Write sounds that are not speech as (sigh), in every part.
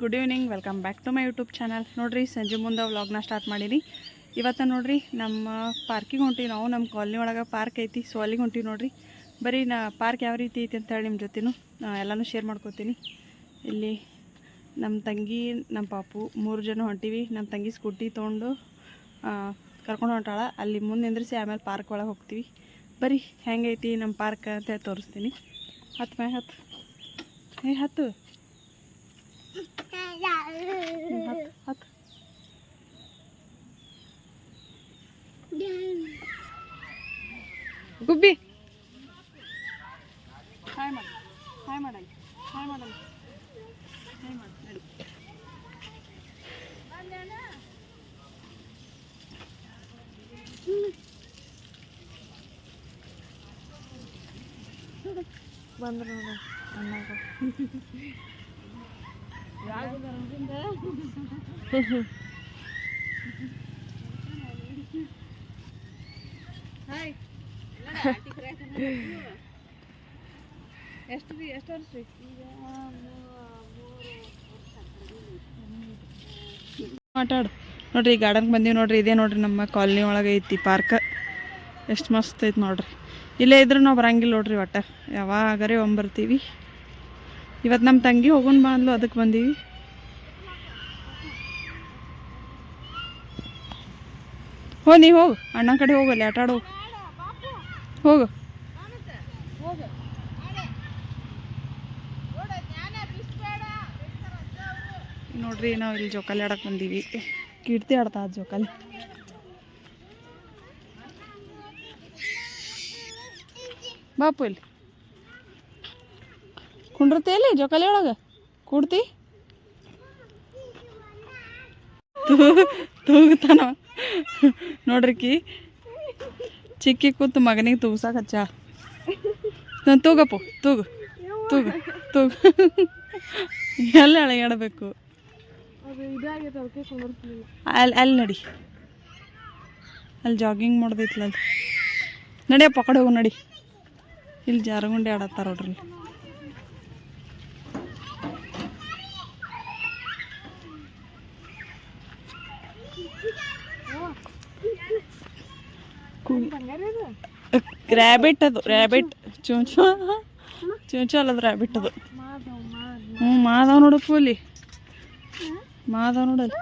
Good evening welcome back to my YouTube channel ನೋಡಿರಿ, ಸಂಜೆ ಮುಂದೆ ವ್ಲಾಗ್ನ ಸ್ಟಾರ್ಟ್ ಮಾಡೀನಿ ಇವತ್ತು ನೋಡಿರಿ, ನಮ್ಮ ಪಾರ್ಕಿಗೆ ಹೊಂಟೀವಿ ನಾವು, ನಮ್ಮ ಕಾಲನಿ ಒಳಗೆ ಪಾರ್ಕ್ ಐತಿ. ಸೊ ಅಲ್ಲಿಗೆ ಹೊಂಟೀವಿ ನೋಡಿರಿ. ಬರೀ ನಾ ಪಾರ್ಕ್ ಯಾವ ರೀತಿ ಐತಿ ಅಂತೇಳಿ ನಿಮ್ಮ ಜೊತೆನೂ ಎಲ್ಲನೂ ಶೇರ್ ಮಾಡ್ಕೋತೀನಿ. ಇಲ್ಲಿ ನಮ್ಮ ತಂಗಿ ನಮ್ಮ ಪಾಪು ಮೂರು ಜನ ಹೊಂಟೀವಿ. ನಮ್ಮ ತಂಗಿ ಸ್ಕೂಟಿ ತೊಗೊಂಡು ಕರ್ಕೊಂಡು ಹೊಂಟಾಳ. ಅಲ್ಲಿ ಮುಂದೆ ನಿಂದ್ರಿಸಿ ಆಮೇಲೆ ಪಾರ್ಕ್ ಒಳಗೆ ಹೋಗ್ತೀವಿ. ಬರೀ ಹೆಂಗೈತಿ ನಮ್ಮ ಪಾರ್ಕ್ ಅಂತ ತೋರಿಸ್ತೀನಿ. ಹತ್ತು ಮೇ ಹತ್ತು. ಏ, ಹತ್ತು. ಹ್ಮ್, ಹತ್ತು ಹತ್ತು ಗುಬ್ಬಿ ಹಾಯ್ ಮಾಡಿ ಹಾಯ್ ಮಾಡಲ್ಲ ಹಾಯ್ ಮಾಡಲ್ಲ ಹಾಯ್ ಮಾಡಿ ನಡಿ ಬಂದ್ರು ನೋಡು ಅಣ್ಣಾಗ ಎಷ್ಟು ರೀ ಎಷ್ಟು ವರ್ಷ? ಮಾತಾಡು. ನೋಡ್ರಿ ಗಾರ್ಡನ್ಗೆ ಬಂದೀವಿ ನೋಡ್ರಿ, ಇದೇ ನೋಡ್ರಿ ನಮ್ಮ ಕಾಲನಿ ಒಳಗೆ ಐತಿ ಪಾರ್ಕ್ ಎಷ್ಟು ಮಸ್ತ್ ಐತಿ ನೋಡ್ರಿ. ಇಲ್ಲೇ ಇದ್ರೂ ನಾವು ಬರಂಗಿಲ್ಲ ನೋಡ್ರಿ ಒಟ್ಟ. ಯಾವಾಗರೇ ಒಂಬರ್ತೀವಿ ಇವತ್ತು ನಮ್ಮ ತಂಗಿ ಹೋಗೋಣ ಬಂದ್ಲು ಅದಕ್ಕೆ ಬಂದೀವಿ. ಹೋ, ನೀ ಹೋಗು. ಅಣ್ಣ ಕಡೆ ಹೋಗಲ್ಲಿ ಆಟ ಆಡೋ ಹೋಗು. ನೋಡ್ರಿ, ನಾವು ಇಲ್ಲಿ ಜೋಕಾಲಿ ಆಡಕ್ಕೆ ಬಂದೀವಿ. ಕೀರ್ತಿ ಆಡ್ತಾ ಜೋಕಾಲಿ. ಬಾಪು ಇಲ್ಲಿ. ಕುಂಡ್ರತಿ ಎಲ್ಲಿ? ಜೋಕಾಲಿ ಒಳಗೆ? ಕೂಡ್ತಿ? ತೂಗುತ್ತಾನ? ನೋಡ್ರಿಕಿ ಚಿಕ್ಕಿ ಕೂತು ಮಗನಿಗೆ ತೂಗ್ಸಾಕ ಹಚ್ಚ. ನಾನು ತೂಗಪ್ಪು. ತೂಗು. ತೂಗು. ತೂಗು. ಎಲ್ಲ ಅಳಗಾಡಬೇಕು? ಅಲ್ಲಿ ಅಲ್ಲಿ ನಡಿ. ಅಲ್ಲಿ ಜಾಗಿಂಗ್ ಮಾಡ್ದೈತ್ಲ ಅಲ್ಲಿ. ನಡಿಯಪ್ಪ ಕಡೆ ಹೋಗು ನಡಿ. ಇಲ್ಲಿ ಜಾರಗುಂಡಿ ಆಡತ್ತಾರ ನೋಡ್ರಿ ಇಲ್ಲಿ. ರ್ಯಾಬಿಟ್ ಅದು ರ್ಯಾಬಿಟ್ ಚುಂಚು ಚುಂಚು ಅಲ್ಲದ ರ್ಯಾಬಿಟ್ ಅದು. ಹ್ಞೂ ಮಾದವ್ ನೋಡು ಅಲ್ಲಿ ಮಾದವ್ ನೋಡಲ್ಲಿ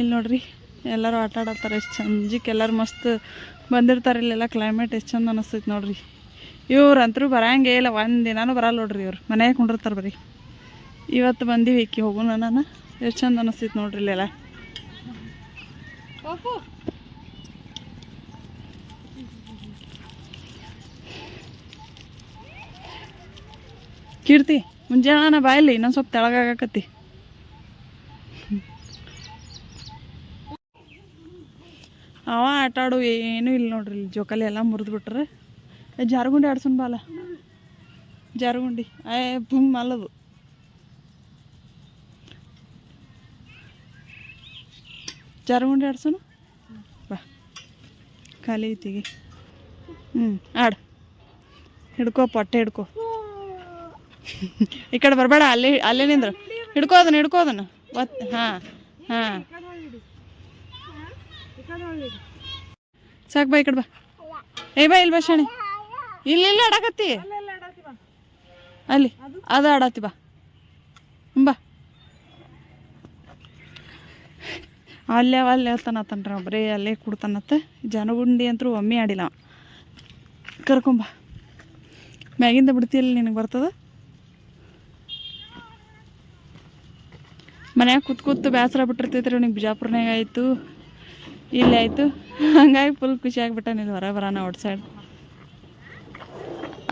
ಇಲ್ಲಿ ನೋಡ್ರಿ, ಎಲ್ಲರೂ ಆಟ ಆಡತ್ತಾರೆ, ಎಷ್ಟು ಚಂದಕ್ಕೆ ಎಲ್ಲರೂ ಮಸ್ತ್ ಬಂದಿರ್ತಾರೆ ಇಲ್ಲೆಲ್ಲ ಕ್ಲೈಮೇಟ್ ಎಷ್ಟು ಚಂದ ಅನಿಸ್ತೈತೆ ನೋಡ್ರಿ. ಇವ್ರು ಅಂತರೂ ಬರಂಗೇ ಇಲ್ಲ, ಒಂದು ದಿನಾನು ಬರಲ್ಲ ನೋಡ್ರಿ ಇವ್ರು. ಮನೆಯಾಗ ಕುಂಡಿರ್ತಾರೆ ಬರೀ. ಇವತ್ತು ಬಂದೀವಿ ಇಕ್ಕಿ ಹೋಗೋಣ ನಾನು. ಎಷ್ಟು ಚಂದ ಅನಿಸ್ತೈತೆ ನೋಡ್ರಿ ಇಲ್ಲೆಲ್ಲ. ಕೀರ್ತಿ ಮುಂಜಾನೆ ಬಾಯಲ್ಲಿ ಇನ್ನೊಂದು ಸ್ವಲ್ಪ ತೆಳಗಾಗಕತ್ತಿ ಅವ ಆಟ ಆಡು ಏನೂ ಇಲ್ಲ ನೋಡ್ರಿ ಇಲ್ಲಿ, ಜೋಕಾಲಿ ಎಲ್ಲ ಮುರಿದು ಬಿಟ್ರೆ ಜಾರುಗುಂಡಿ ಆಡ್ಸೋಣ ಬಾಲ. ಜಾರುಗುಂಡಿ. ಭೂಮ್ ಅಲ್ಲದು ಜಾರುಗುಂಡಿ ಆಡ್ಸೋಣ? ಬಾ. ಖಾಲಿ ಐತಿಗೆ ಹ್ಞೂ ಆಡು. ಹಿಡ್ಕೋ, ಪಟ್ಟೆ ಹಿಡ್ಕೋ. ಈ ಕಡೆ ಬರಬೇಡ, ಅಲ್ಲೇ ಅಲ್ಲೇ ನಿಂದ್ರು. ಹಿಡ್ಕೋ ಅದನ್ನ ಹಿಡ್ಕೋ ಅದನ್ನ. ಒತ್, ಹಾಂ ಹಾಂ. ಸಾಕು ಬಾ ಈ ಕಡೆ ಬಾ. ಏ ಬಾ, ಇಲ್ಲ ಬಾ ಶಾಣಿ ಇಲ್ಲಿ ಇಲ್ಲಿ ಆಡಕತ್ತಿ. ಅಲ್ಲಿ, ಅದು ಆಡತ್ತಿ ಬಾ. ಬಾ. ಅಲ್ಲೇ ಅಲ್ಲೇ ಹೇಳ್ತಾನತ್ತನ್ರಿ ಬರೀ ಅಲ್ಲೇ ಕೊಡ್ತಾನತ್ತ ಜನಗುಂಡಿ ಅಂತೂ ಒಮ್ಮೆ ಆಡಿಲ್ಲ ಕರ್ಕೊಂಬ. ಮ್ಯಾಗಿಂದ ಬಿಡ್ತಿಲ್ಲ ನಿನಗೆ ಬರ್ತದ? ಮನ್ಯಾಗ ಕೂತ್ ಕೂತು ಬೇಸರ ಬಿಟ್ಟಿರ್ತೈತ್ರಿ ಅವ್ನಿಗೆ ಬಿಜಾಪುರ್ನಾಗ ಆಯಿತು, ಇಲ್ಲೇ ಆಯಿತು. ಹಂಗಾಗಿ ಫುಲ್ ಖುಷಿ ಆಗಿಬಿಟ್ಟ ನೀನು ಹೊರ ಬರೋಣ ಔಟ್ ಸೈಡ್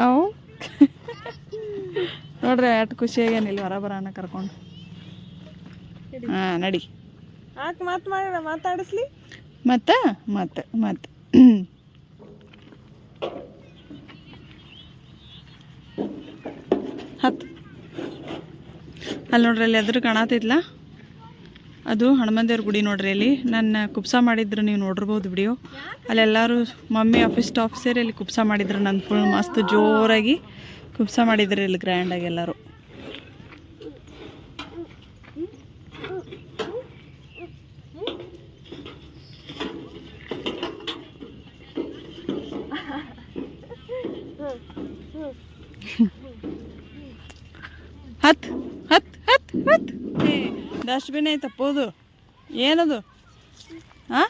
ಅವು? ನೋಡ್ರಿ ಎಷ್ಟು ಖುಷಿಯಾಗೇನು ಇಲ್ಲಿ ಹೊರ ಬರೋಣ ಕರ್ಕೊಂಡು. ಹಾಂ, ನಡಿ. ಆಕೆ ಮಾತು ಮಾಡಿ ಮಾತಾಡಿಸ್ಲಿ. ಮತ್ತ, ಮತ್ತೆ ಮತ್ತೆ. ಹತ್ತು ಅಲ್ಲಿ ನೋಡ್ರಿ, ಅಲ್ಲಿ ಎದುರು ಕಾಣತ್ತಿದ್ಲ ಅದು ಹನುಮಂದೇವ್ರ ಗುಡಿ ನೋಡ್ರಿ ಅಲ್ಲಿ. ನನ್ನ ಕುಪ್ಸ ಮಾಡಿದ್ರು ನೀವು ನೋಡಿರ್ಬೋದು ವಿಡಿಯೋ ಅಲ್ಲೆಲ್ಲರೂ ಮಮ್ಮಿ ಆಫೀಸ್ ಸ್ಟಾಫ್ ಸೇರಿ ಅಲ್ಲಿ ಕುಪ್ಸ ಮಾಡಿದ್ರು. ನನ್ನ ಫುಲ್ ಮಸ್ತ್ ಜೋರಾಗಿ ಕುಪ್ಸ ಮಾಡಿದ್ರಿ ಇಲ್ಲಿ ಗ್ರ್ಯಾಂಡಾಗಿ ಎಲ್ಲರೂ. ಡಸ್ಟ್ಬಿನ್ ಐತಪ್ಪೋದು ಏನದು? ಹಾಂ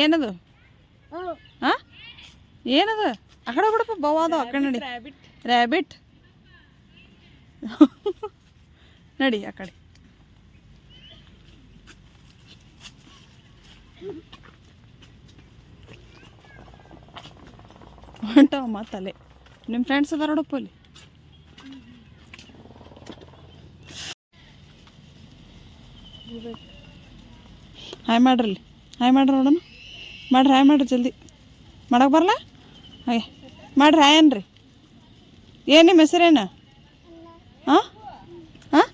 ಏನದು? ಹಾಂ ಏನದು? ಆ ಕಡೆ ಬಿಡಪ್ಪ ಬವಾದ ಆ ಕಡೆ ನಡಿ. ರ್ಯಾಬಿಟ್ (laughs) ನಡಿ ಆ ಕಡೆ. ಹೊಂಟವ ಮಾತಲ್ಲೇ ನಿಮ್ಮ ಫ್ರೆಂಡ್ಸ್ ಅದಾರ ನೋಡಪ್ಪ ಅಲ್ಲಿ. ಹಾಯ್ ಮಾಡ್ರಲ್ಲಿ ಹಾಯ್ ಮಾಡ್ರಿ ನೋಡೋಣ ಮಾಡ್ರಿ, ಹಾಯ್ ಮಾಡ್ರಿ ಜಲ್ದಿ. ಮಾಡಕ್ಕೆ ಬರಲ್ಲ ಹಾಯ್ ಮಾಡ್ರಿ ಹಾಯ್ ಅನ್ರಿ ಏನು ನಿಮ್ಮ ಹೆಸರೇನು ಹಾಂ? ಹಾಂ?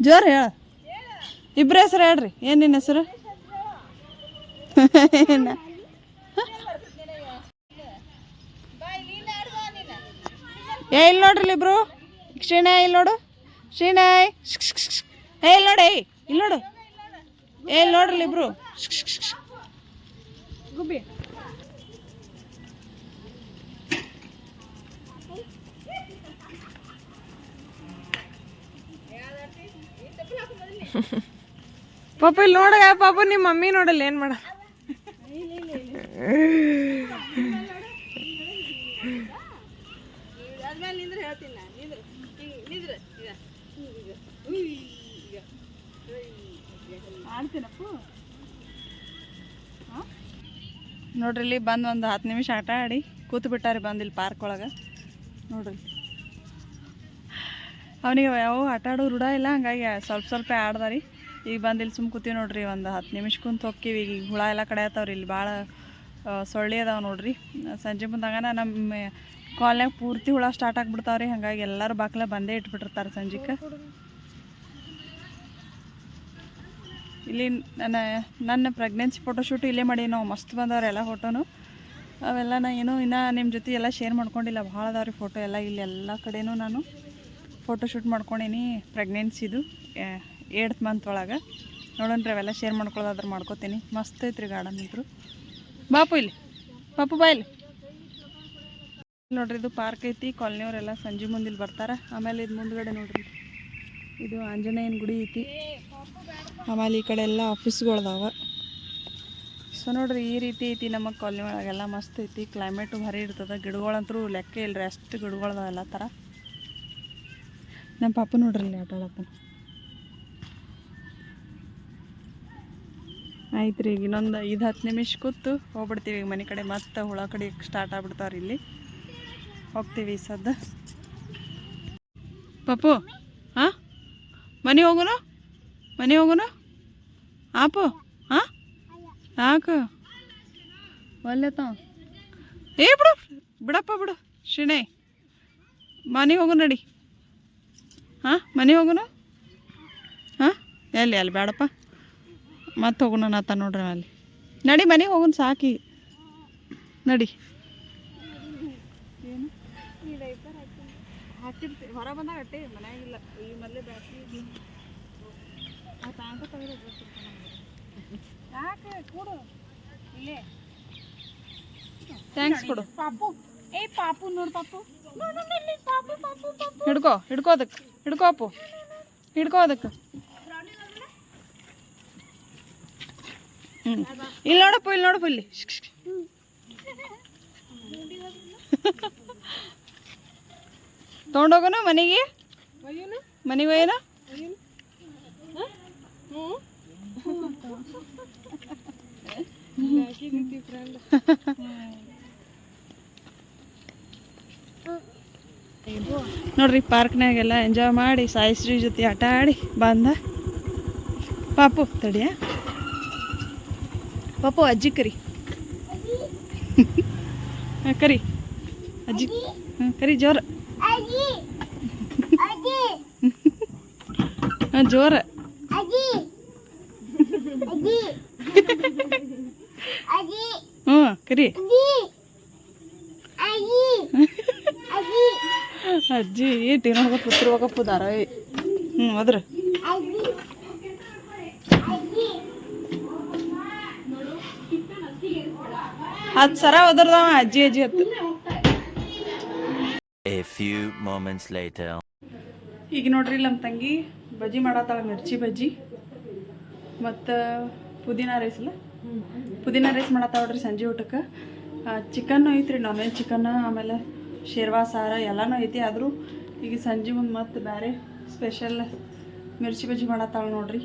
ಜೋರು ಹೇಳ. ಇಬ್ಬರ ಹೆಸರು ಹೇಳ್ರಿ. ಏನು ನಿನ್ನ ಹೆಸರು? ಏ ಇಲ್ಲಿ ನೋಡ್ರಿ ಇಬ್ರು. ಶ್ರೀನಾಯ್ ಇಲ್ಲಿ ನೋಡು. ಶ್ರೀನಾಯ್ ಏ ಇಲ್ಲಿ ನೋಡಿ ಇಲ್ಲಿ ನೋಡು. ಏ ಇಲ್ಲಿ ನೋಡ್ರಿ ಇಲ್ಲಿ ಇಬ್ರು. ಗುಬ್ಬಿ. ಪಾಪ ಇಲ್ಲಿ ನೋಡ ಪಾಪ ನಿಮ್ಮ ಮಮ್ಮಿ ನೋಡಲ್ಲ ಏನ್ ಮಾಡ ನೋಡ್ರಿ, ಇಲ್ಲಿ ಬಂದು ಒಂದು ಹತ್ತು ನಿಮಿಷ ಆಟ ಆಡಿ ಕೂತು ಬಿಟ್ಟಾರಿ ಬಂದು ಇಲ್ಲಿ ಪಾರ್ಕ್ ಒಳಗೆ. ನೋಡ್ರಿ. ಅವನಿಗೆ ಯಾವ ಆಟ ಆಡೋ ರೂಢ ಇಲ್ಲ, ಹಂಗಾಗಿ ಸ್ವಲ್ಪ ಸ್ವಲ್ಪ ಆಡ್ದಾರಿ. ಈಗ ಬಂದು ಇಲ್ಲಿ ಸುಮ್ ಕೂತೀವಿ ನೋಡ್ರಿ, ಒಂದು ಹತ್ತು ನಿಮಿಷ ಕುಂತ ಹೋಗ್ತೀವಿ ಈಗ ಹುಳ ಎಲ್ಲ ಕಡೆ ಆತಾವ್ರಿ, ಇಲ್ಲಿ ಭಾಳ ಸೊಳ್ಳೆ ಅದಾವ ನೋಡ್ರಿ. ಸಂಜೆ ಮುಂದಾಗನ ನಮ್ಮ ಕಾಲ್ನಾಗ ಪೂರ್ತಿ ಹುಳ ಸ್ಟಾರ್ಟ್ ಆಗಿಬಿಡ್ತಾವ್ರಿ, ಹಂಗಾಗಿ ಎಲ್ಲರೂ ಬಾಕ್ಲೆ ಬಂದೇ ಇಟ್ಬಿಟ್ಟಿರ್ತಾರೆ ಸಂಜೆಗೆ ಇಲ್ಲಿ ನನ್ನ ನನ್ನ ಪ್ರೆಗ್ನೆನ್ಸಿ ಫೋಟೋಶೂಟ್ ಇಲ್ಲೇ ಮಾಡಿ, ನಾವು ಮಸ್ತ್ ಬಂದವ್ರೆ ಎಲ್ಲ ಫೋಟೋನು ಅವೆಲ್ಲ ನಾ ಏನು ಇನ್ನೂ ನಿಮ್ಮ ಜೊತೆ ಎಲ್ಲ ಶೇರ್ ಮಾಡ್ಕೊಂಡಿಲ್ಲ. ಭಾಳ ಅದಾವ್ರಿ ಫೋಟೋ ಎಲ್ಲ ಇಲ್ಲಿ ಎಲ್ಲ ಕಡೆನೂ ನಾನು ಫೋಟೋಶೂಟ್ ಮಾಡ್ಕೊಂಡೀನಿ ಪ್ರೆಗ್ನೆನ್ಸಿದು ಏಡ್ತ್ ಮಂತ್ ಒಳಗೆ. ನೋಡೋಣ್ರಿ ಅವೆಲ್ಲ ಶೇರ್ ಮಾಡ್ಕೊಳ್ಳೋದಾದ್ರೆ ಮಾಡ್ಕೋತೀನಿ. ಮಸ್ತ್ ಐತ್ರಿ ಗಾರ್ಡನ್ ಇದ್ರು. ಬಾಪು ಇಲ್ಲಿ. ಪಾಪು ಬಾ ಇಲ್ಲಿ. ನೋಡ್ರಿ ಇದು ಪಾರ್ಕ್ ಐತಿ ಕಾಲನಿಯವರೆಲ್ಲ ಸಂಜೆ ಮುಂದೆ ಇಲ್ಲಿ ಬರ್ತಾರೆ. ಆಮೇಲೆ ಇದು ಮುಂದ್ಗಡೆ ನೋಡ್ರಿ. ಇದು ಆಂಜನೇಯನ ಗುಡಿ ಐತಿ. ಆಮೇಲೆ ಈ ಕಡೆ ಎಲ್ಲ ಆಫೀಸ್ಗಳದಾವೆ. ಸೊ ನೋಡ್ರಿ, ಈ ರೀತಿ ಐತಿ ನಮ್ಮ ಕಾಲೋನಿ ಒಳಗೆಲ್ಲ ಮಸ್ತ್ ಐತಿ. ಕ್ಲೈಮೇಟು ಭಾರಿ ಇರ್ತದೆ. ಗಿಡಗಳಂತೂ ಲೆಕ್ಕ ಇಲ್ರಿ, ಅಷ್ಟು ಗಿಡಗಳು ಎಲ್ಲ ಥರ ನಮ್ಮ ಪಾಪ ನೋಡ್ರಿ ಇಲ್ಲಿ ಆಟ ಆಡತ್ತಾನ ಆಯ್ತು ರೀ ಈಗ ಇನ್ನೊಂದು ಐದು, ಹತ್ತು ನಿಮಿಷ ಕೂತು ಹೋಗ್ಬಿಡ್ತೀವಿ. ಈಗ ಮನೆ ಕಡೆ ಮತ್ತೆ ಹುಳ ಕಡೆ ಸ್ಟಾರ್ಟ್ ಆಗ್ಬಿಡ್ತಾವ್ರಿ ಇಲ್ಲಿ. ಹೋಗ್ತೀವಿ ಸದ್ದು. ಪಪ್ಪು ಹಾಂ ಮನೆ ಹೋಗೋನು? ಮನೆ ಹೋಗೋಣ? ಆಪು ಹಾಂ ಯಾಕೆ ಒಲ್ಲೆ ತಾವ ಏ, ಬಿಡು. ಬಿಡಪ್ಪ, ಬಿಡು. ಶಿಣೆ. ಮನೆ ಹೋಗು ನಡಿ. ಹಾಂ ಮನೆ ಹೋಗೋಣ ಹಾಂ ಎಲ್ಲಿ, ಅಲ್ಲಿ ಬೇಡಪ್ಪ. ಮತ್ತೆ ಹೋಗೋಣ ನಾತ ನೋಡ್ರಿ ಅಲ್ಲಿ. ನಡಿ, ಮನೆಗೆ ಹೋಗೋಣ ಸಾಕಿ. ನಡಿ. ಹೊರ ಬಂದಾಗ ಅಟ್ಟೆ ಮನ್ಯಾಗಿಲ್ಲ ಈ ಕೊಡು ಇಲ್ಲೇ ಥ್ಯಾಂಕ್ಸ್ ಕೊಡು. ಪಾಪು. ಏ ಪಾಪು ನೋಡು ಪಾಪು. ಹಿಡ್ಕೋ ಹಿಡ್ಕೋ ಅದಕ್ಕೆ. ಹಿಡ್ಕೋ ಅಪ್ಪು ಹಿಡ್ಕೋ ಅದಕ್ಕೆ. ಹ್ಞೂ ಇಲ್ಲಿ ನೋಡಪ್ಪ ಇಲ್ಲಿ ನೋಡಪ್ಪ ಇಲ್ಲಿ. ತೊಗೊಂಡೋಗೋಣ ಮನೆಗೆ? ಮನೆಗೆ ಫ್ರೆಂಡ್ ನೋಡ್ರಿ ಪಾರ್ಕ್ನಾಗೆಲ್ಲ ಎಂಜಾಯ್ ಮಾಡಿ ಸಾಯಿಸ್ರಿ ಜೊತೆ ಆಟ ಆಡಿ ಬಂದ. ಪಾಪು ತಡಿಯ? ಪಾಪು ಅಜ್ಜಿ ಕರಿ. ಕರಿ. ಅಜ್ಜಿ ಕರಿ ಜೋರ. ಜೋರ. ಹ್ಞೂ ಕರಿ. ಅಜ್ಜಿ. ಟಿ ಪುತ್ರ ಹೋಗಪ್ಪು ಧಾರಾವಾಹಿ ಹ್ಞೂ ಅದ್ರ ಹತ್ತು ಸರ ಹೋದ್ರದವ ಅಜ್ಜಿ ಅಜ್ಜಿ ಹತ್ತು. A few moments later. ಈಗ ನೋಡ್ರಿ ನಮ್ಮ ತಂಗಿ ಬಜ್ಜಿ ಮಾಡತ್ತಾಳ ಮಿರ್ಚಿ ಬಜ್ಜಿ. ಮತ್ತು ಪುದೀನ ರೈಸ್ ಅಲ್ಲ? ಪುದೀನ ರೈಸ್ ನೋಡ್ರಿ ಸಂಜೆ ಊಟಕ್ಕೆ. ಚಿಕನ್ನು ಐತ್ರಿ ನಾನ್ ವೆಜ್ ಚಿಕನ್ ಆಮೇಲೆ ಶೇರ್ವಾ, ಸಾರ ಎಲ್ಲನೂ ಐತಿ. ಆದರೂ ಈಗ ಸಂಜೆ ಮುಂದೆ ಮತ್ತು ಬೇರೆ ಸ್ಪೆಷಲ್ ಮಿರ್ಚಿ ಬಜ್ಜಿ ಮಾಡತ್ತಾಳೆ ನೋಡ್ರಿ.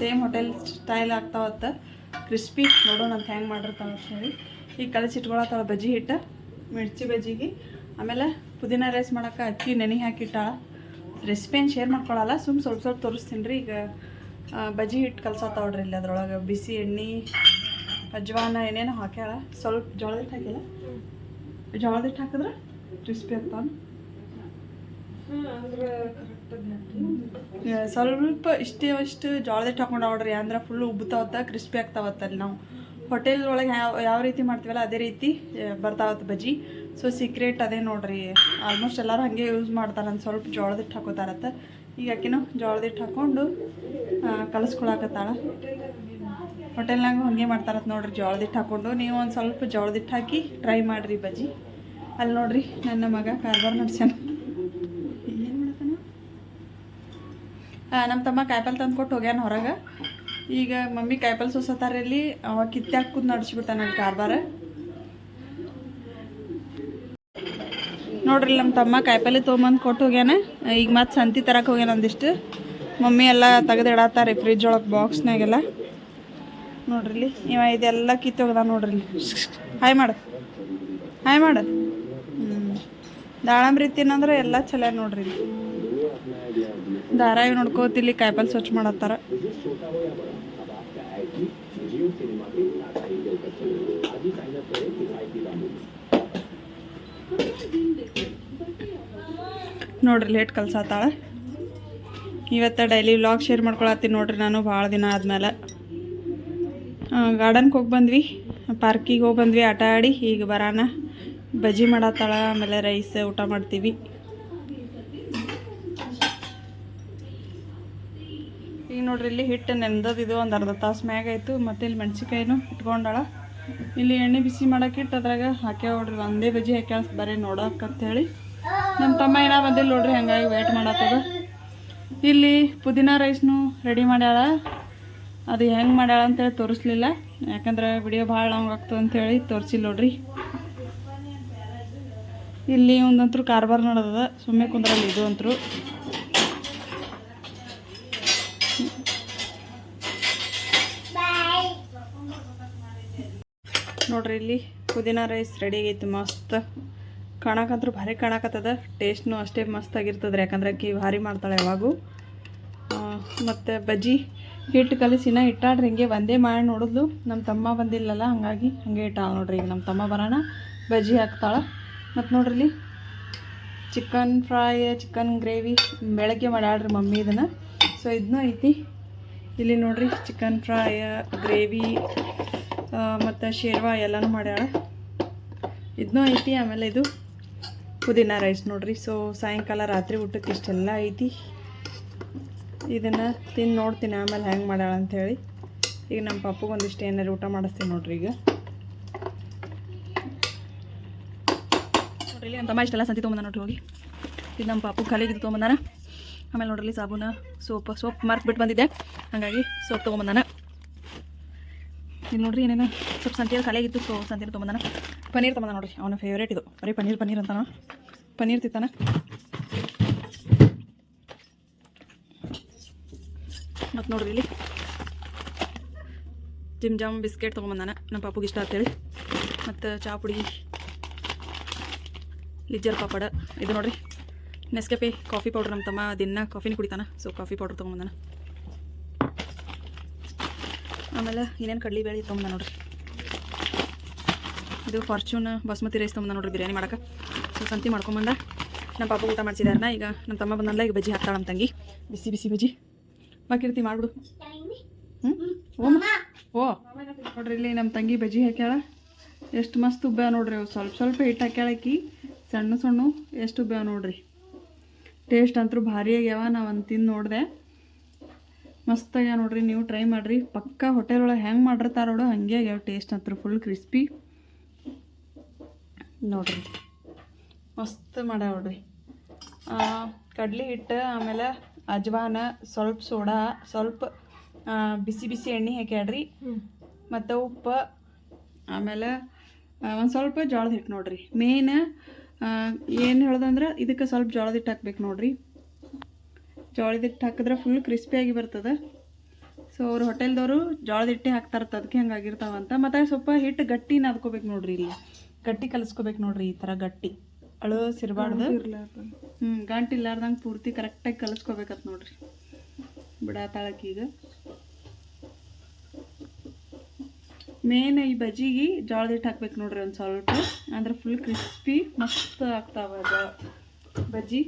ಸೇಮ್ ಹೋಟೆಲ್ ಸ್ಟೈಲ್ ಆಗ್ತಾವತ್ತ ಕ್ರಿಸ್ಪಿ ನೋಡೋಣ ಅಂತ ಹೆಂಗೆ ಮಾಡಿರ್ತಾವೆ ಅಂತ ಹೇಳಿ. ಈಗ ಕಲಸಿಟ್ಕೊಳತ್ತಾಳ ಬಜ್ಜಿ ಹಿಟ್ಟು, ಮಿರ್ಚಿ ಬಜ್ಜಿಗೆ. ಆಮೇಲೆ ಪುದೀನ ರೈಸ್ ಮಾಡೋಕೆ ಅಕ್ಕಿ ನೆನೆ ಹಾಕಿಟ್ಟಾಳ. ರೆಸಿಪಿ ಏನು ಶೇರ್ ಮಾಡ್ಕೊಳಲ್ಲ ಸುಮ್ಮ ಸ್ವಲ್ಪ ಸ್ವಲ್ಪ ತೋರಿಸ್ತೀನಿ ರೀ. ಈಗ ಬಜ್ಜಿ ಹಿಟ್ಟು ಕಲ್ಸತ್ತಾವ್ರಿ ಇಲ್ಲಿ ಅದ್ರೊಳಗೆ. ಬಿಸಿ ಎಣ್ಣೆ, ಅಜ್ವಾನ, ಏನೇನೋ ಹಾಕ್ಯಾಳ. ಸ್ವಲ್ಪ ಜೋಳದ ಹಿಟ್ಟು ಹಾಕಿಲ್ಲ ಜೋಳದ ಹಿಟ್ಟು ಹಾಕಿದ್ರೆ ಕ್ರಿಸ್ಪಿ ಆಗ್ತಾವ. ಸ್ವಲ್ಪ ಇಷ್ಟೇ ಅಷ್ಟು ಜೋಳದ ಹಿಟ್ಟು ಹಾಕೊಂಡು ಅಂದ್ರೆ ಫುಲ್ ಉಬ್ಬುತ್ತಾವತ್ತ ಕ್ರಿಸ್ಪಿ ಆಗ್ತಾವತ್ತಲ್ಲಿ ನಾವು. ಹೋಟೆಲ್ ಒಳಗೆ ಯಾವ ಯಾವ ರೀತಿ ಮಾಡ್ತೀವಲ್ಲ ಅದೇ ರೀತಿ ಬರ್ತಾವತ್ತ ಬಜ್ಜಿ. ಸೊ ಸೀಕ್ರೆಟ್ ಅದೇ ನೋಡ್ರಿ. ಆಲ್ಮೋಸ್ಟ್ ಎಲ್ಲರೂ ಹಾಗೆ ಯೂಸ್ ಮಾಡ್ತಾರೆ. ಒಂದು ಸ್ವಲ್ಪ ಜೋಳದ ಹಿಟ್ಟು ಹಾಕೋತಾರತ್ತ. ಈಗ ಆಕಿನೂ ಜೋಳದ ಹಿಟ್ಟು ಹಾಕ್ಕೊಂಡು ಕಲಿಸ್ಕೊಳಕತ್ತಾಳ ಹೋಟೆಲ್ನಾಗ ಹಂಗೆ ಮಾಡ್ತಾರತ್ತ ನೋಡ್ರಿ ಜೋಳದ ಹಿಟ್ಟು ಹಾಕ್ಕೊಂಡು ನೀವು ಒಂದು ಸ್ವಲ್ಪ ಜೋಳದ ಹಿಟ್ಟು ಹಾಕಿ ಟ್ರೈ ಮಾಡಿರಿ ಬಜ್ಜಿ. ಅಲ್ಲಿ ನೋಡ್ರಿ ನನ್ನ ಮಗ ಕಾರ್ಬಾರ್ ನಡ್ಸ್ಯಾನ. ಏನು ನಮ್ಮ ತಮ್ಮ ಕಾಯಿಪಲ್ಲೆ ತಂದು ಕೊಟ್ಟು ಹೋಗ್ಯಾನ ಹೊರಗೆ. ಈಗ ಮಮ್ಮಿ ಕಾಯಿಪಲ್ಲೆ ಸೋಸತ್ತಾರ ಇಲ್ಲಿ. ಅವ ಕಿತ್ತೆ ಹಾಕುದ್ ನಡ್ಸಿಬಿಟ್ಟ ನನ್ನ ಕಾರ್ಬಾರ. ನೋಡ್ರಿ ನಮ್ಮ ತಮ್ಮ ಕಾಯಿಪಲ್ಲೆ ತೊಗೊಂಬಂದು ಕೊಟ್ಟು ಹೋಗ್ಯಾನ. ಈಗ ಮತ್ತೆ ಸಂತಿ ತರಕ್ಕೆ ಹೋಗ್ಯಾನ ಒಂದಿಷ್ಟು. ಮಮ್ಮಿ ಎಲ್ಲ ತೆಗೆದು ಇಡತ್ತಾರೆ ಫ್ರಿಜ್ ಒಳಗೆ ಬಾಕ್ಸ್ನಾಗೆಲ್ಲ ನೋಡ್ರಿ ಇವ ಇದೆಲ್ಲ ಕಿತ್ತು ಹೋಗದ ನೋಡ್ರಿ ಹಾಯ್ ಮಾಡು. ಹಾಯ್ ಮಾಡು. ಹ್ಞೂ ದಾಳಂಬ್ರಿ ತಿನ್ನಂದ್ರೆ ಎಲ್ಲ ಚಲೋ ನೋಡ್ರಿ ಧಾರಾವಾಹಿ ನೋಡ್ಕೋತಿಲ್ಲಿ ಕಾಯಿಪಲ್ಲೆ ಸ್ವಚ್ಛ ಮಾಡತ್ತಾರ. ನೋಡ್ರಿ ಲೇಟ್ ಕಲ್ಸಾತಾಳ ಇವತ್ತು ಡೈಲಿ ವ್ಲಾಗ್ ಶೇರ್ ಮಾಡ್ಕೊಳತ್ತೀನಿ ನೋಡ್ರಿ ನಾನು, ಭಾಳ ದಿನ ಆದ್ಮೇಲೆ. ಗಾರ್ಡನ್ಗೆ ಹೋಗಿ ಬಂದ್ವಿ. ಪಾರ್ಕಿಗೆ ಹೋಗಿ ಬಂದ್ವಿ, ಆಟ ಆಡಿ, ಈಗ ಬರಾನ. ಬಜ್ಜಿ ಮಾಡತ್ತಾಳ, ಆಮೇಲೆ ರೈಸ್ ಊಟ ಮಾಡ್ತೀವಿ. ಈಗ ನೋಡ್ರಿ, ಇಲ್ಲಿ ಹಿಟ್ಟು ನೆಂದದಿದು ಒಂದು ಅರ್ಧ ತಾಸು ಮ್ಯಾಗ ಆಯಿತು. ಮತ್ತು ಇಲ್ಲಿ ಮೆಣಸಿಕಾಯಿನೂ ಇಟ್ಕೊಂಡಾಳ. ಇಲ್ಲಿ ಎಣ್ಣೆ ಬಿಸಿ ಮಾಡೋಕ್ಕಿಟ್ಟು ಅದ್ರಾಗ ಹಾಕ್ಯಾವ ನೋಡ್ರಿ, ಒಂದೇ ಬಜ್ಜಿ ಹಾಕ್ಯಾಳ, ಬರೀ ನೋಡಕ್ಕಂತೇಳಿ ನಮ್ಮ ತಮ್ಮ ಏನ ಬಂದಿಲ್ಲ ನೋಡ್ರಿ, ಹಂಗಾಗಿ ವೇಟ್ ಮಾಡತ್ತದ. ಇಲ್ಲಿ ಪುದೀನ ರೈಸ್ನು ರೆಡಿ ಮಾಡ್ಯಾಳ. ಅದು ಹೆಂಗೆ ಮಾಡ್ಯಾಳ ಅಂತೇಳಿ ತೋರಿಸ್ಲಿಲ್ಲ. ಯಾಕಂದ್ರೆ ವಿಡಿಯೋ ಭಾಳ ಲಾಂಗ್ ಆಗ್ತದೆ ಅಂತೇಳಿ ತೋರಿಸಿಲ್ಲ ನೋಡ್ರಿ. ಇಲ್ಲಿ ಒಂದಂತರೂ ಕಾರ್ಬಾರ್ ನಡೆದದ ಸುಮ್ಮನೆ ಕುಂದ್ರಲ್ಲಿ ಇದು ಅಂತರೂ. ನೋಡ್ರಿ, ಇಲ್ಲಿ ಪುದೀನ ರೈಸ್ ರೆಡಿ ಆಗೈತಿ ಮಸ್ತ್. ಕಾಣಕಂತ್ರು ಭಾರಿ ಕಾಣಕತ್ತದ. ಟೇಸ್ಟ್ನು ಅಷ್ಟೇ ಮಸ್ತ್ ಆಗಿರ್ತದೆ ಯಾಕಂದ್ರೆ ಅಕ್ಕಿ ಭಾರಿ ಮಾಡ್ತಾಳೆ ಯಾವಾಗೂ. ಮತ್ತು ಬಜ್ಜಿ ಹಿಟ್ಟು ಕಲಿಸಿನ ಇಟ್ಟಾಡ್ರಿ ಹಿಂಗೆ ಒಂದೇ ಮಾಡಿ ನೋಡಿದ್ಲು. ನಮ್ಮ ತಮ್ಮ ಬಂದಿಲ್ಲಲ್ಲ, ಹಾಗಾಗಿ ಹಾಗೆ ಇಟ್ಟಾಳ ನೋಡ್ರಿ ಈಗ. ನಮ್ಮ ತಮ್ಮ ಬರೋಣ ಬಜ್ಜಿ ಹಾಕ್ತಾಳೆ. ಮತ್ತು ನೋಡ್ರಿ ಚಿಕನ್ ಫ್ರೈ ಚಿಕನ್ ಗ್ರೇವಿ ಬೆಳಗ್ಗೆ ಮಾಡಾಡ್ರಿ ಮಮ್ಮಿ ಇದನ್ನು. ಸೊ ಇದನ್ನೂ ಐತಿ. ಇಲ್ಲಿ ನೋಡ್ರಿ ಚಿಕನ್ ಫ್ರೈ ಗ್ರೇವಿ ಮತ್ತು ಶೇರ್ವಾ ಎಲ್ಲನೂ ಮಾಡ್ಯಾಳ. ಇದನ್ನೂ ಐತಿ, ಆಮೇಲೆ ಇದು ಪುದೀನ ರೈಸ್ ನೋಡ್ರಿ. ಸೊ ಸಾಯಂಕಾಲ ರಾತ್ರಿ ಊಟಕ್ಕೆ ಇಷ್ಟೆಲ್ಲ ಐತಿ. ಇದನ್ನು ತಿಂದು ನೋಡ್ತೀನಿ. ಆಮೇಲೆ ಹ್ಯಾಂಗೆ ಮಾಡ್ಯಾಳ ಅಂಥೇಳಿ ಈಗ ನಮ್ಮ ಪಪ್ಪಗೆ ಒಂದಿಷ್ಟು ಏನಾರು ಊಟ ಮಾಡಿಸ್ತೀನಿ ನೋಡ್ರಿ ಈಗ. ನೋಡ್ರಿ ನಮ್ಮ ತಮ್ಮ ಇಷ್ಟೆಲ್ಲ ಸಂತಿ ತೊಗೊಂಬಂದ ನೋಡ್ರಿ ಹೋಗಿ. ಇದು ನಮ್ಮ ಪಾಪು ಖಾಲಿಗೆ ಇದು ತೊಗೊಂಬಂದಾನ. ಆಮೇಲೆ ನೋಡ್ರಿ, ಸಾಬೂನ ಸೋಪ್ ಸೋಪ್ ಮಾರ್ಕ್ ಬಿಟ್ಟು ಬಂದಿದ್ದೆ. ಹಾಗಾಗಿ ಸೋಪ್ ತೊಗೊಂಬಂದಾನ. ಇಲ್ಲಿ ನೋಡ್ರಿ ಏನೇನು ಸ್ವಲ್ಪ ಸಂತಿಯಲ್ಲಿ ಖಾಲಿಯಾಗಿತ್ತು ಸೊ ಸಂತಿನ ತೊಗೊಂಬಂದಾನ. ಪನ್ನೀರ್ ತಗೊಂಡ ನೋಡ್ರಿ. ಅವನ ಫೇವ್ರೇಟ್ ಇದು. ಬರೀ ಪನ್ನೀರ್ ಪನ್ನೀರ್ ಅಂತಾನ. ಪನ್ನೀರ್ ತಿಂತಾನ. ಮತ್ತು ನೋಡ್ರಿ ಇಲ್ಲಿ. ಜಿಮ್ ಜಾಮ್ ಬಿಸ್ಕೆಟ್ ತೊಗೊಂಬಂದಾನ ನಮ್ಮ ಪಾಪುಗೆ ಇಷ್ಟ ಅಂತೇಳಿ ಮತ್ತು ಚಾ ಪುಡಿ. ಲಿಜ್ಜರ್ ಪಾಪಡ. ಇದು ನೋಡ್ರಿ. ನೆಸ್ಕೆಫೆ ಕಾಫಿ ಪೌಡ್ರ್ ನಮ್ಮ ತಮ್ಮ ದಿನ ಕಾಫಿನ ಕುಡಿತಾನೆ. ಸೊ ಕಾಫಿ ಪೌಡ್ರ್ ತೊಗೊಂಬಂದಾನ ಆಮೇಲೆ ಏನೇನು ಕಡ್ಲಿ ಬೇಳೆ ತೊಗೊಂಬಂದ ನೋಡ್ರಿ. ಇದು ಫಾರ್ಚೂನ್ ಬಾಸ್ಮತಿ ರೈಸ್ ತೊಗೊಂಬಂದ ನೋಡ್ರಿ ಬಿರಿಯಾನಿ ಮಾಡಕ್ಕೆ. ಸೊ, ಸಂತಿ ಮಾಡ್ಕೊಂಬಂದ ನಮ್ಮ ಪಾಪ ಊಟ ಮಾಡ್ಸಿದಾರನ ಈಗ ನಮ್ಮ ತಮ್ಮ ಬಂದಲ್ಲ ಈಗ ಬಜ್ಜಿ ಹಾಕ್ತಾಳೆ ನಮ್ಮ ತಂಗಿ. ಬಿಸಿ ಬಿಸಿ ಬಜ್ಜಿ. ಬಾಕಿರ್ತಿ, ಮಾಡ್ಬಿಡು. ಹ್ಞೂ ಓ ನೋಡ್ರಿ, ಇಲ್ಲಿ ನಮ್ಮ ತಂಗಿ ಬಜ್ಜಿ ಹಾಕ್ಯಾಳ. ಎಷ್ಟು ಮಸ್ತ್ ಉಬ್ಬ ನೋಡ್ರಿ ಅವು ಸ್ವಲ್ಪ ಸ್ವಲ್ಪ ಹಿಟ್ಟು ಹಾಕ್ಯಾಳಕ್ಕಿ ಸಣ್ಣ ಸಣ್ಣ. ಎಷ್ಟು ಉಬ್ಬ ನೋಡ್ರಿ. ಟೇಸ್ಟ್ ಅಂತೂ ಭಾರಿ ಆಗ್ಯಾವ. ನಾವು ಒಂದು ತಿಂದು ನೋಡಿದೆ. ಮಸ್ತಾಗ್ಯಾವ ನೋಡ್ರಿ. ನೀವು ಟ್ರೈ ಮಾಡಿರಿ. ಪಕ್ಕ ಹೋಟೆಲ್ ಒಳಗೆ ಹೆಂಗೆ ಮಾಡಿರ್ತಾರೋಡು ಹಂಗೆ ಆಗ್ಯಾವ. ಟೇಸ್ಟ್ ಅಂತೂ ಫುಲ್ ಕ್ರಿಸ್ಪಿ ನೋಡ್ರಿ. ಮಸ್ತ್ ಮಾಡ ನೋಡ್ರಿ. ಕಡ್ಲಿ ಹಿಟ್ಟು ಆಮೇಲೆ ಅಜ್ವಾನ ಸ್ವಲ್ಪ ಸೋಡಾ ಸ್ವಲ್ಪ ಬಿಸಿ ಬಿಸಿ ಎಣ್ಣೆ ಹಾಕ್ಯಾಡ್ರಿ. ಮತ್ತು ಉಪ್ಪು ಆಮೇಲೆ ಒಂದು ಸ್ವಲ್ಪ ಜೋಳದ ಹಿಟ್ಟು ನೋಡ್ರಿ. ಮೇನ್ ಏನು ಹೇಳ್ದಂದ್ರೆ ಇದಕ್ಕೆ ಸ್ವಲ್ಪ ಜೋಳದ ಹಿಟ್ಟು ಹಾಕ್ಬೇಕು ನೋಡ್ರಿ. ಜೋಳದ ಹಿಟ್ಟು ಹಾಕಿದ್ರೆ ಫುಲ್ ಕ್ರಿಸ್ಪಿಯಾಗಿ ಬರ್ತದೆ. ಸೊ ಅವ್ರು ಹೋಟೆಲ್ದವರು ಜೋಳದ ಹಿಟ್ಟೆ ಹಾಕ್ತಾರತ್ತೆ ಅದಕ್ಕೆ ಹಂಗಾಗಿರ್ತಾವಂತ ಮತ್ತು ಸ್ವಲ್ಪ ಹಿಟ್ಟು ಗಟ್ಟಿನ ಅದ್ಕೋಬೇಕು ನೋಡ್ರಿ ಇಲ್ಲಿ. ಗಟ್ಟಿ ಕಲಿಸ್ಕೋಬೇಕು ನೋಡ್ರಿ ಈ ಥರ ಗಟ್ಟಿ. ಅಳಸಿರ್ಬಾರ್ದು ಹ್ಞೂ ಗಂಟು ಇಲ್ಲಾರ್ದಂಗೆ ಪೂರ್ತಿ ಕರೆಕ್ಟಾಗಿ ಕಲಿಸ್ಕೋಬೇಕತ್ ನೋಡ್ರಿ. ಈಗ. ಮೇನ್ ಈ ಬಜ್ಜಿಗೆ ಜೋಳದ ಹಿಟ್ಟು ಹಾಕ್ಬೇಕು ನೋಡ್ರಿ ಒಂದು ಸ್ವಲ್ಪ. ಅಂದ್ರೆ ಫುಲ್ ಕ್ರಿಸ್ಪಿ ಮಸ್ತ್ ಆಗ್ತಾವ ಬಜ್ಜಿ.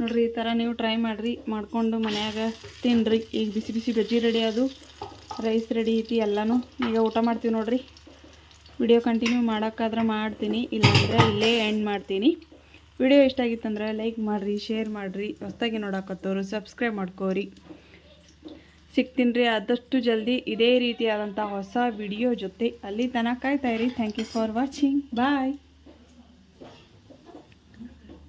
ನೋಡ್ರಿ ಈ ಥರ ನೀವು ಟ್ರೈ ಮಾಡಿರಿ ಮಾಡ್ಕೊಂಡು ಮನ್ಯಾಗ ತಿನ್ರಿ. ಈಗ ಬಿಸಿ ಬಿಸಿ ಬಜ್ಜಿ ರೆಡಿ ಅದು. ರೈಸ್ ರೆಡಿ ಐತಿ ಎಲ್ಲನೂ. ಈಗ ಊಟ ಮಾಡ್ತೀವಿ ನೋಡ್ರಿ. ವಿಡಿಯೋ ಕಂಟಿನ್ಯೂ ಮಾಡೋಕ್ಕಾದ್ರೆ ಮಾಡ್ತೀನಿ, ಇಲ್ಲಾಂದರೆ ಇಲ್ಲೇ ಎಂಡ್ ಮಾಡ್ತೀನಿ. ವಿಡಿಯೋ ಇಷ್ಟ ಆಗಿತ್ತಂದ್ರೆ ಲೈಕ್ ಮಾಡಿರಿ ಶೇರ್ ಮಾಡಿರಿ, ಹೊಸ್ದಾಗಿ ನೋಡಕತ್ತೋರು ಸಬ್ಸ್ಕ್ರೈಬ್ ಮಾಡ್ಕೋರಿ. ಸಿಗ್ತೀನಿ ರೀ ಆದಷ್ಟು ಜಲ್ದಿ ಇದೇ ರೀತಿಯಾದಂಥ ಹೊಸ ವಿಡಿಯೋ ಜೊತೆ ಅಲ್ಲಿ ತನಕ ಕಾಯ್ತಾಯಿರಿ thank you for watching bye